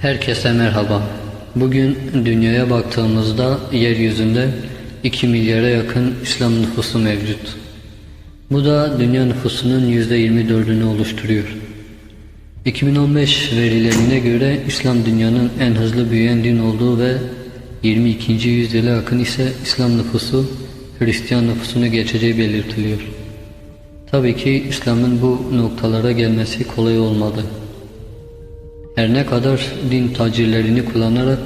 Herkese merhaba. Bugün dünyaya baktığımızda yeryüzünde 2 milyara yakın İslam nüfusu mevcut. Bu da dünya nüfusunun %24'ünü oluşturuyor. 2015 verilerine göre İslam dünyanın en hızlı büyüyen din olduğu ve 22. yüzyıla yakın ise İslam nüfusu Hristiyan nüfusunu geçeceği belirtiliyor. Tabii ki İslam'ın bu noktalara gelmesi kolay olmadı. Her ne kadar din tacirlerini kullanarak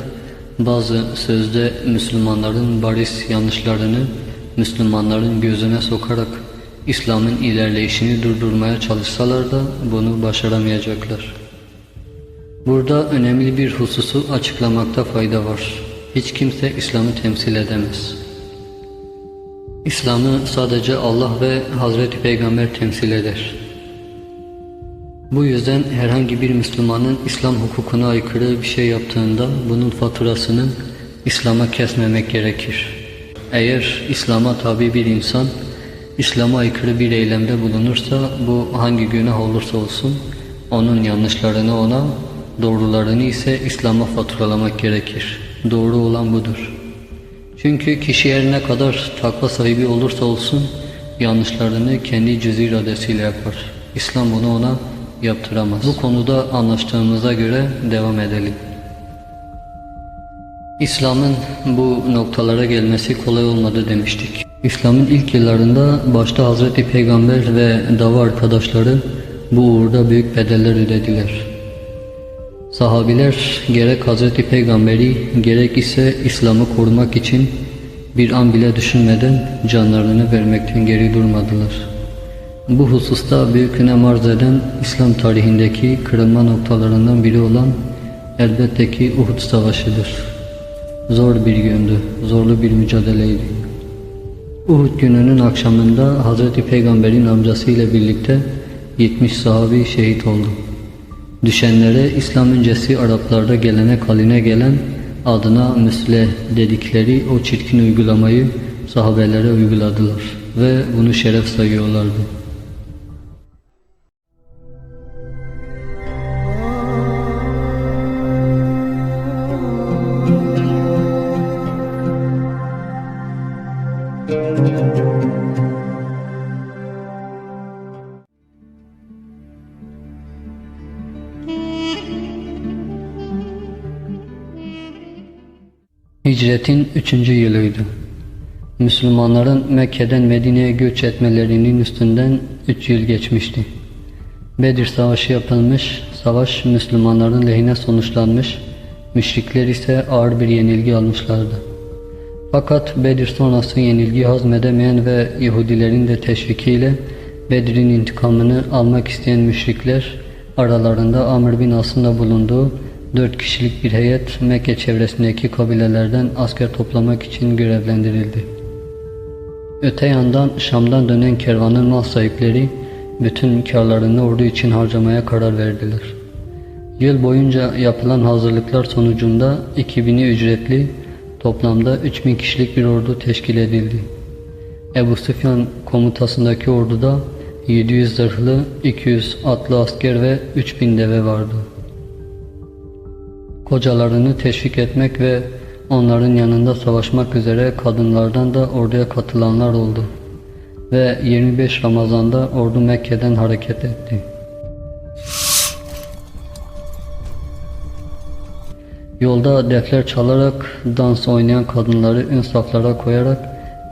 bazı sözde Müslümanların baris yanlışlarını Müslümanların gözüne sokarak İslam'ın ilerleyişini durdurmaya çalışsalar da bunu başaramayacaklar. Burada önemli bir hususu açıklamakta fayda var. Hiç kimse İslam'ı temsil edemez. İslam'ı sadece Allah ve Hazreti Peygamber temsil eder. Bu yüzden herhangi bir Müslümanın İslam hukukuna aykırı bir şey yaptığında bunun faturasını İslam'a kesmemek gerekir. Eğer İslam'a tabi bir insan İslam'a aykırı bir eylemde bulunursa bu hangi günah olursa olsun onun yanlışlarını ona doğrularını ise İslam'a faturalamak gerekir. Doğru olan budur. Çünkü kişi her ne kadar takva sahibi olursa olsun yanlışlarını kendi cüz iradesiyle yapar. İslam bunu ona yaptıramaz. Bu konuda anlaştığımıza göre devam edelim. İslam'ın bu noktalara gelmesi kolay olmadı demiştik. İslam'ın ilk yıllarında başta Hazreti Peygamber ve dava arkadaşları bu uğurda büyük bedeller ödediler. Sahabiler gerek Hazreti Peygamberi gerek ise İslam'ı korumak için bir an bile düşünmeden canlarını vermekten geri durmadılar. Bu hususta büyük önem arz eden İslam tarihindeki kırılma noktalarından biri olan elbette ki Uhud Savaşı'dır. Zor bir gündü, zorlu bir mücadeleydi. Uhud gününün akşamında Hz. Peygamber'in amcası ile birlikte 70 sahabi şehit oldu. Düşenlere İslam öncesi Araplarda gelenek haline gelen adına müsleh dedikleri o çirkin uygulamayı sahabelere uyguladılar ve bunu şeref sayıyorlardı. Hicretin üçüncü yılıydı. Müslümanların Mekke'den Medine'ye göç etmelerinin üstünden üç yıl geçmişti. Bedir Savaşı yapılmış, savaş Müslümanların lehine sonuçlanmış, müşrikler ise ağır bir yenilgi almışlardı. Fakat Bedir sonrası yenilgi hazmedemeyen ve Yahudilerin de teşvikiyle Bedir'in intikamını almak isteyen müşrikler aralarında Amr bin As'ın da bulunduğu dört kişilik bir heyet Mekke çevresindeki kabilelerden asker toplamak için görevlendirildi. Öte yandan Şam'dan dönen kervanın mal sahipleri bütün karlarını ordu için harcamaya karar verdiler. Yıl boyunca yapılan hazırlıklar sonucunda 2000'i ücretli toplamda 3000 kişilik bir ordu teşkil edildi. Ebu Süfyan komutasındaki orduda 700 zırhlı, 200 atlı asker ve 3000 deve vardı. Kocalarını teşvik etmek ve onların yanında savaşmak üzere kadınlardan da orduya katılanlar oldu. Ve 25 Ramazan'da ordu Mekke'den hareket etti. Yolda defler çalarak dans oynayan kadınları ön saflara koyarak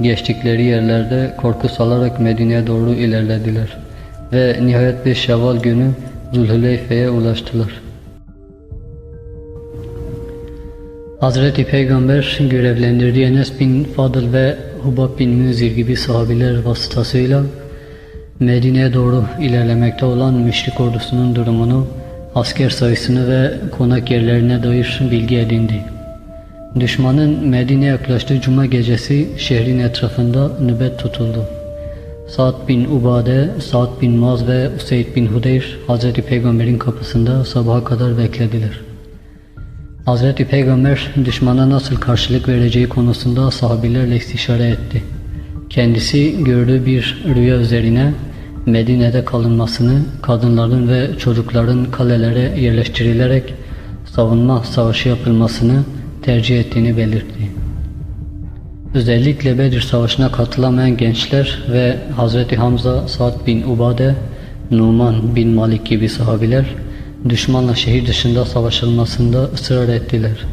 geçtikleri yerlerde korku salarak Medine'ye doğru ilerlediler. Ve nihayet 5 Şevval günü Zulhüleyfe'ye ulaştılar. Hazreti Peygamber görevlendirdiği Enes bin Fadıl ve Hubab bin Münzir gibi sahabiler vasıtasıyla Medine'ye doğru ilerlemekte olan müşrik ordusunun durumunu, asker sayısını ve konak yerlerine dair bilgi edindi. Düşmanın Medine'ye yaklaştığı cuma gecesi şehrin etrafında nöbet tutuldu. Sa'd bin Ubade, Sa'd bin Maz ve Useyd bin Hudeyr Hazreti Peygamber'in kapısında sabaha kadar beklediler. Hazreti Peygamber düşmana nasıl karşılık vereceği konusunda sahabilerle istişare etti. Kendisi gördüğü bir rüya üzerine Medine'de kalınmasını, kadınların ve çocukların kalelere yerleştirilerek savunma savaşı yapılmasını tercih ettiğini belirtti. Özellikle Bedir Savaşı'na katılamayan gençler ve Hz. Hamza, Sa'd bin Ubade, Numan bin Malik gibi sahabiler düşmanla şehir dışında savaşılmasında ısrar ettiler.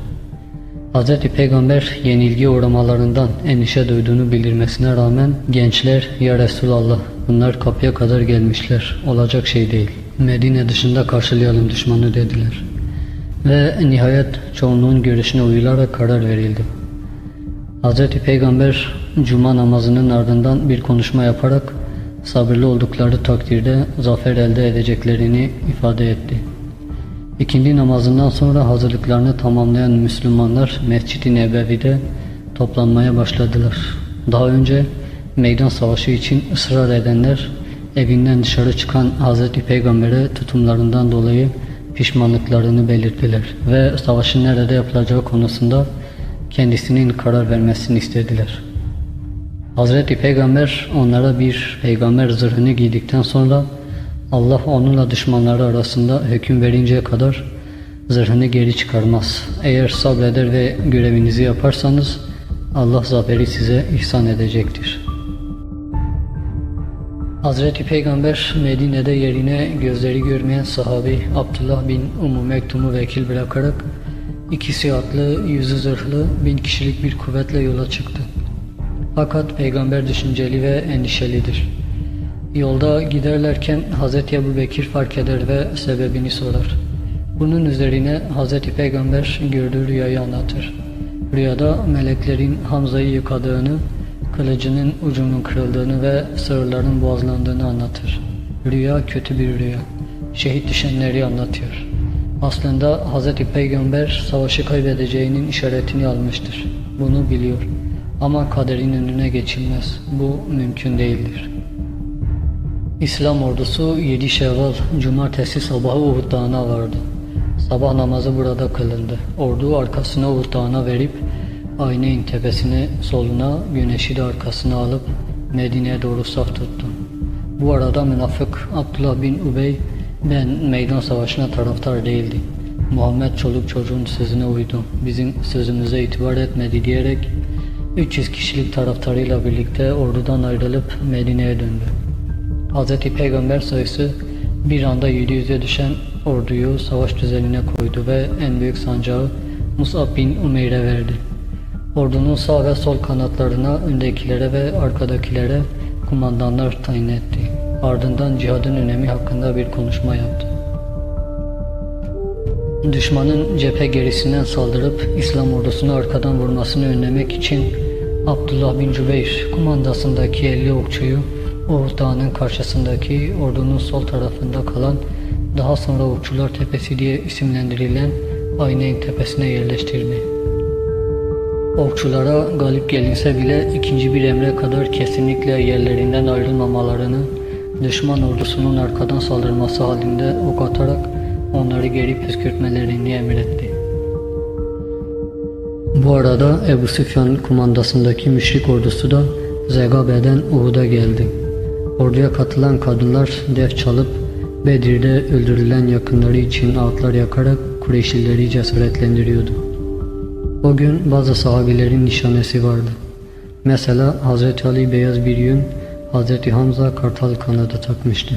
Hz. Peygamber yenilgi uğramalarından endişe duyduğunu bildirmesine rağmen gençler ya Resulallah bunlar kapıya kadar gelmişler olacak şey değil. Medine dışında karşılayalım düşmanı dediler. Ve nihayet çoğunluğun görüşüne uyularak karar verildi. Hz. Peygamber cuma namazının ardından bir konuşma yaparak sabırlı oldukları takdirde zafer elde edeceklerini ifade etti. İkindi namazından sonra hazırlıklarını tamamlayan Müslümanlar Mescid-i Nebevi'de toplanmaya başladılar. Daha önce meydan savaşı için ısrar edenler evinden dışarı çıkan Hz. Peygamber'e tutumlarından dolayı pişmanlıklarını belirttiler ve savaşın nerede yapılacağı konusunda kendisinin karar vermesini istediler. Hazreti Peygamber onlara bir peygamber zırhını giydikten sonra Allah onunla düşmanları arasında hüküm verinceye kadar zırhını geri çıkarmaz. Eğer sabreder ve görevinizi yaparsanız Allah zaferi size ihsan edecektir. Hazreti Peygamber Medine'de yerine gözleri görmeyen sahabi Abdullah bin Ummu Mektum'u vekil bırakarak ikisi atlı, yüzü zırhlı, bin kişilik bir kuvvetle yola çıktı. Fakat peygamber düşünceli ve endişelidir. Yolda giderlerken Hz. Ebu Bekir fark eder ve sebebini sorar. Bunun üzerine Hz. Peygamber gördüğü rüyayı anlatır. Rüyada meleklerin Hamza'yı yıkadığını, kılıcının ucunun kırıldığını ve sığırların boğazlandığını anlatır. Rüya kötü bir rüya. Şehit düşenleri anlatıyor. Aslında Hz. Peygamber savaşı kaybedeceğinin işaretini almıştır. Bunu biliyor. Ama kaderin önüne geçilmez. Bu mümkün değildir. İslam ordusu 7 Şevval Cumartesi sabahı Uhud Dağı'na vardı. Sabah namazı burada kılındı. Ordu arkasına Uhud Dağı'na verip Ayneyn tepesine soluna güneşi de arkasına alıp Medine'ye doğru saf tuttu. Bu arada münafık Abdullah bin Ubey ben meydan savaşına taraftar değildi. Muhammed çoluk çocuğun sözüne uydu. Bizim sözümüze itibar etmedi diyerek 300 kişilik taraftarıyla birlikte ordudan ayrılıp Medine'ye döndü. Hz. Peygamber sayısı bir anda 700'e düşen orduyu savaş düzenine koydu ve en büyük sancağı Mus'ab bin Umeyr'e verdi. Ordunun sağ ve sol kanatlarına, öndekilere ve arkadakilere kumandanlar tayin etti. Ardından cihadın önemi hakkında bir konuşma yaptı. Düşmanın cephe gerisinden saldırıp İslam ordusunu arkadan vurmasını önlemek için Abdullah bin Cübeyr kumandasındaki 50 okçuyu Uhud Dağı'nın karşısındaki ordunun sol tarafında kalan daha sonra Okçular Tepesi diye isimlendirilen Ayneyn Tepesi'ne yerleştirdi. Okçulara galip gelinse bile ikinci bir emre kadar kesinlikle yerlerinden ayrılmamalarını, düşman ordusunun arkadan saldırması halinde ok atarak onları geri püskürtmelerini emretti. Bu arada Ebu Süfyan'ın kumandasındaki müşrik ordusu da Zegabe'den Uhud'a geldi. Orduya katılan kadınlar def çalıp Bedir'de öldürülen yakınları için ağıtlar yakarak Kureyşlileri cesaretlendiriyordu. O gün bazı sahabilerin nişanesi vardı. Mesela Hz. Ali beyaz bir yün, Hz. Hamza kartal kanadı takmıştı.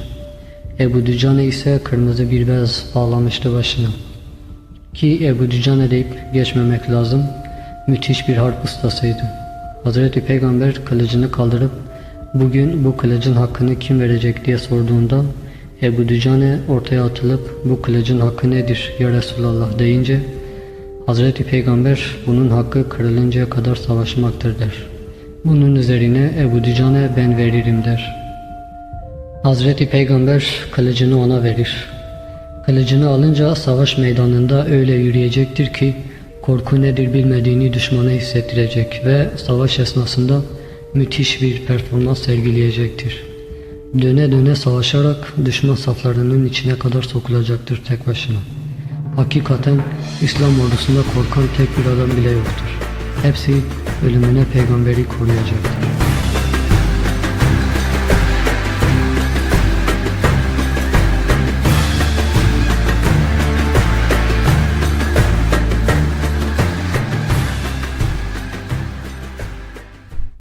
Ebu Dücane ise kırmızı bir bez bağlamıştı başına. Ki Ebu Dücane deyip geçmemek lazım, müthiş bir harp ustasıydı. Hazreti Peygamber kılıcını kaldırıp bugün bu kılıcın hakkını kim verecek diye sorduğunda Ebu Dücane ortaya atılıp bu kılıcın hakkı nedir ya Resulallah deyince Hazreti Peygamber bunun hakkı kırılıncaya kadar savaşmaktır der. Bunun üzerine Ebu Dücane ben veririm der. Hazreti Peygamber kılıcını ona verir. Kılıcını alınca savaş meydanında öyle yürüyecektir ki korku nedir bilmediğini düşmana hissettirecek ve savaş esnasında müthiş bir performans sergileyecektir. Döne döne savaşarak düşman saflarının içine kadar sokulacaktır tek başına. Hakikaten İslam ordusunda korkan tek bir adam bile yoktur. Hepsi ölümüne peygamberi koruyacaktır.